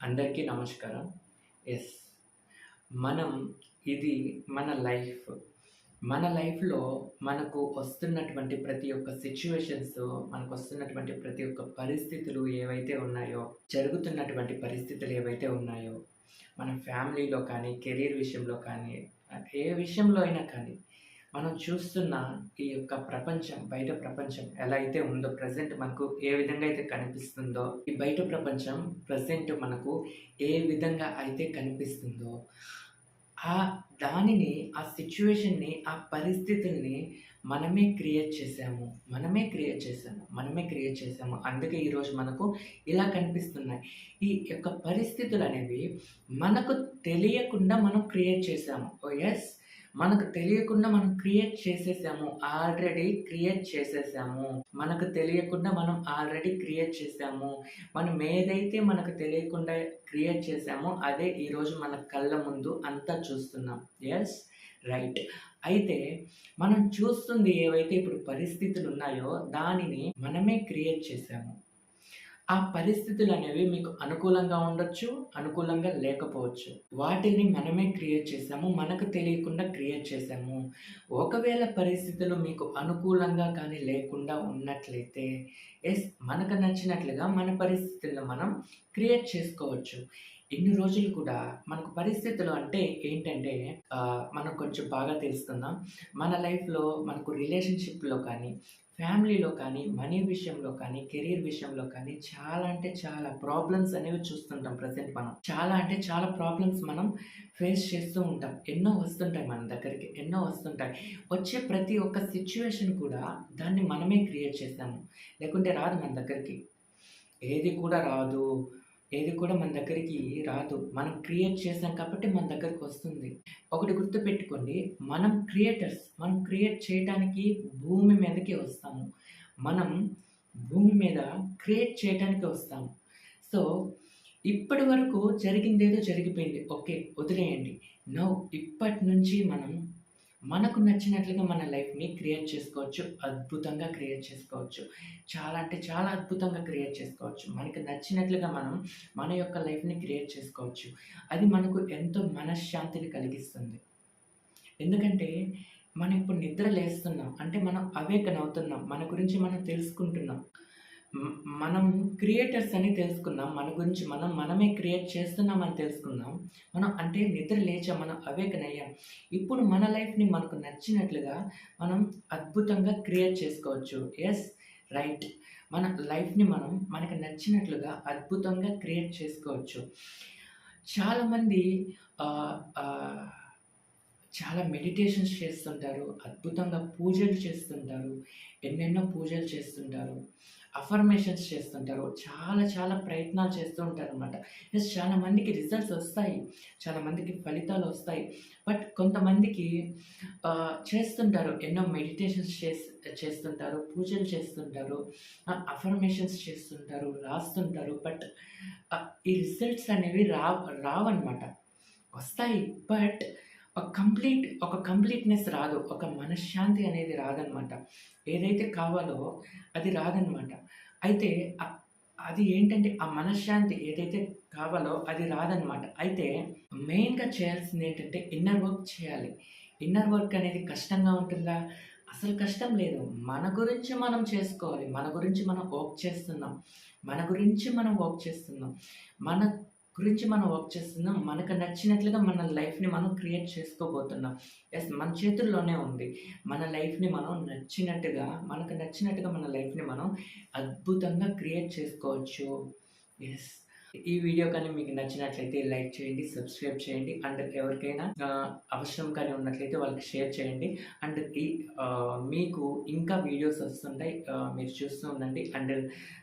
అందరికీ నమస్కారం. ఎస్ మనం ఇది మన లైఫ్. మన లైఫ్లో మనకు వస్తున్నటువంటి ప్రతి ఒక్క సిచ్యువేషన్స్ మనకు వస్తున్నటువంటి ప్రతి ఒక్క పరిస్థితులు ఏవైతే ఉన్నాయో జరుగుతున్నటువంటి పరిస్థితులు ఏవైతే ఉన్నాయో మన ఫ్యామిలీలో కానీ కెరీర్ విషయంలో కానీ ఏ విషయంలో అయినా కానీ మనం చూస్తున్న ఈ యొక్క ప్రపంచం బయట ప్రపంచం ఎలా అయితే ఉందో ప్రజెంట్ మనకు ఏ విధంగా అయితే కనిపిస్తుందో ఈ బయట ప్రపంచం ప్రజెంట్ మనకు ఏ విధంగా అయితే కనిపిస్తుందో ఆ దానిని ఆ సిచ్యువేషన్ని ఆ పరిస్థితుల్ని మనమే క్రియేట్ చేసాము మనమే క్రియేట్ చేసాము మనమే క్రియేట్ చేసాము అందుకే ఈరోజు మనకు ఇలా కనిపిస్తున్నాయి. ఈ యొక్క పరిస్థితులు అనేవి మనకు తెలియకుండా మనం క్రియేట్ చేసాము ఓ ఎస్ మనకు తెలియకుండా మనం క్రియేట్ చేసేసాము. ఆల్రెడీ క్రియేట్ చేసేసాము. మనకు తెలియకుండా మనం ఆల్రెడీ క్రియేట్ చేసాము. మనం ఏదైతే మనకు తెలియకుండా క్రియేట్ చేసామో అదే ఈరోజు మన కళ్ళ ముందు అంతా చూస్తున్నాం. ఎస్ రైట్ అయితే మనం చూస్తుంది ఏవైతే ఇప్పుడు పరిస్థితులు ఉన్నాయో దానిని మనమే క్రియేట్ చేసాము. ఆ పరిస్థితులు అనేవి మీకు అనుకూలంగా ఉండొచ్చు అనుకూలంగా లేకపోవచ్చు. వాటిని మనమే క్రియేట్ చేసాము మనకు తెలియకుండా క్రియేట్ చేసాము ఒకవేళ పరిస్థితులు మీకు అనుకూలంగా కానీ లేకుండా ఉన్నట్లయితే ఎస్ మనకు నచ్చినట్లుగా మన పరిస్థితులను మనం క్రియేట్ చేసుకోవచ్చు. ఇన్ని రోజులు కూడా మనకు పరిస్థితులు అంటే ఏంటంటే మనకు కొంచెం బాగా తెలుసుకుందాం. మన లైఫ్లో మనకు రిలేషన్షిప్లో కానీ ఫ్యామిలీలో కానీ మనీ విషయంలో కానీ కెరీర్ విషయంలో కానీ చాలా అంటే చాలా ప్రాబ్లమ్స్ అనేవి చూస్తుంటాం ప్రజెంట్ మనం. చాలా అంటే చాలా ప్రాబ్లమ్స్ మనం ఫేస్ చేస్తూ ఉంటాం. ఎన్నో వస్తుంటాయి మన దగ్గరికి ఎన్నో వస్తుంటాయి. వచ్చే ప్రతి ఒక్క సిచ్యువేషన్ కూడా దాన్ని మనమే క్రియేట్ చేస్తాము. లేకుంటే రాదు మన దగ్గరికి. ఏది కూడా రాదు. ఏది కూడా మన దగ్గరికి రాదు. మనం క్రియేట్ చేసాం కాబట్టి మన దగ్గరికి వస్తుంది. ఒకటి గుర్తుపెట్టుకోండి మనం క్రియేటర్స్ మనం క్రియేట్ చేయడానికి భూమి మీదకి వస్తాము. మనం భూమి మీద క్రియేట్ చేయడానికి వస్తాము. సో ఇప్పటి వరకు జరిగిందేదో జరిగిపోయింది. ఓకే వదిలేయండి. నో ఇప్పటి నుంచి మనం మనకు నచ్చినట్లుగా మన లైఫ్ని క్రియేట్ చేసుకోవచ్చు అద్భుతంగా క్రియేట్ చేసుకోవచ్చు. చాలా అంటే చాలా అద్భుతంగా క్రియేట్ చేసుకోవచ్చు. మనకి నచ్చినట్లుగా మనం మన యొక్క లైఫ్ని క్రియేట్ చేసుకోవచ్చు. అది మనకు ఎంతో మనశ్శాంతిని కలిగిస్తుంది. ఎందుకంటే మనం ఇప్పుడు నిద్ర లేస్తున్నాం అంటే మనం అవేకన్ అవుతున్నాం మన గురించి మనం తెలుసుకుంటున్నాం. మనం క్రియేటర్స్ అని తెలుసుకున్నాం మన గురించి మనం మనమే క్రియేట్ చేస్తున్నాం అని తెలుసుకున్నాం మనం అంటే నిద్ర లేచాం మనం అవేకన్ అయ్యాం ఇప్పుడు మన లైఫ్ని మనకు నచ్చినట్లుగా మనం అద్భుతంగా క్రియేట్ చేసుకోవచ్చు. ఎస్ రైట్ మన లైఫ్ని మనం మనకు నచ్చినట్లుగా అద్భుతంగా క్రియేట్ చేసుకోవచ్చు. చాలామంది చాలా మెడిటేషన్స్ చేస్తుంటారు అద్భుతంగా పూజలు చేస్తుంటారు ఎన్నెన్నో పూజలు చేస్తుంటారు అఫర్మేషన్స్ చేస్తుంటారు చాలా చాలా ప్రయత్నాలు చేస్తూ ఉంటారు అనమాట ఎస్ చాలా మందికి రిజల్ట్స్ వస్తాయి చాలా మందికి ఫలితాలు వస్తాయి. బట్ కొంతమందికి చేస్తుంటారు ఎన్నో మెడిటేషన్స్ చేసి చేస్తుంటారు పూజలు చేస్తుంటారు అఫర్మేషన్స్ చేస్తుంటారు రాస్తుంటారు. బట్ ఈ రిజల్ట్స్ అనేవి రా రావన్నమాట. వస్తాయి బట్ ఒక కంప్లీట్ ఒక కంప్లీట్నెస్ రాదు. ఒక మనశ్శాంతి అనేది రాదనమాట. ఏదైతే కావాలో అది రాదనమాట. అయితే అది ఏంటంటే ఆ మనశ్శాంతి ఏదైతే కావాలో అది రాదనమాట. అయితే మెయిన్గా చేయాల్సింది ఏంటంటే ఇన్నర్ వర్క్ చేయాలి. ఇన్నర్ వర్క్ అనేది కష్టంగా ఉంటుందా? అసలు కష్టం లేదు. మన గురించి మనం చేసుకోవాలి. మన గురించి మనం వర్క్ చేస్తున్నాం. మన గురించి మనం వర్క్ చేస్తున్నాం. మన గురించి మనం వర్క్ చేస్తున్నాం. మనకు నచ్చినట్లుగా మన లైఫ్ని మనం క్రియేట్ చేసుకోబోతున్నాం. ఎస్ మన చేతుల్లోనే ఉంది. మన లైఫ్ని మనం నచ్చినట్టుగా మనకు నచ్చినట్టుగా మన లైఫ్ని మనం అద్భుతంగా క్రియేట్ చేసుకోవచ్చు. ఎస్ ఈ వీడియో కానీ మీకు నచ్చినట్లయితే లైక్ చేయండి సబ్స్క్రైబ్ చేయండి. అండ్ ఎవరికైనా అవసరం కానీ ఉన్నట్లయితే వాళ్ళకి షేర్ చేయండి. అండ్ ఈ మీకు ఇంకా వీడియోస్ వస్తుంటాయి మీరు చూస్తూ ఉండండి. అండ్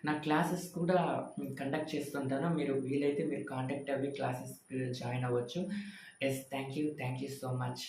నా క్లాసెస్ కూడా కండక్ట్ చేస్తుంటాను. మీరు వీలైతే మీరు కాంటాక్ట్ అవ్వి క్లాసెస్ జాయిన్ అవ్వచ్చు. Yes thank you thank you so much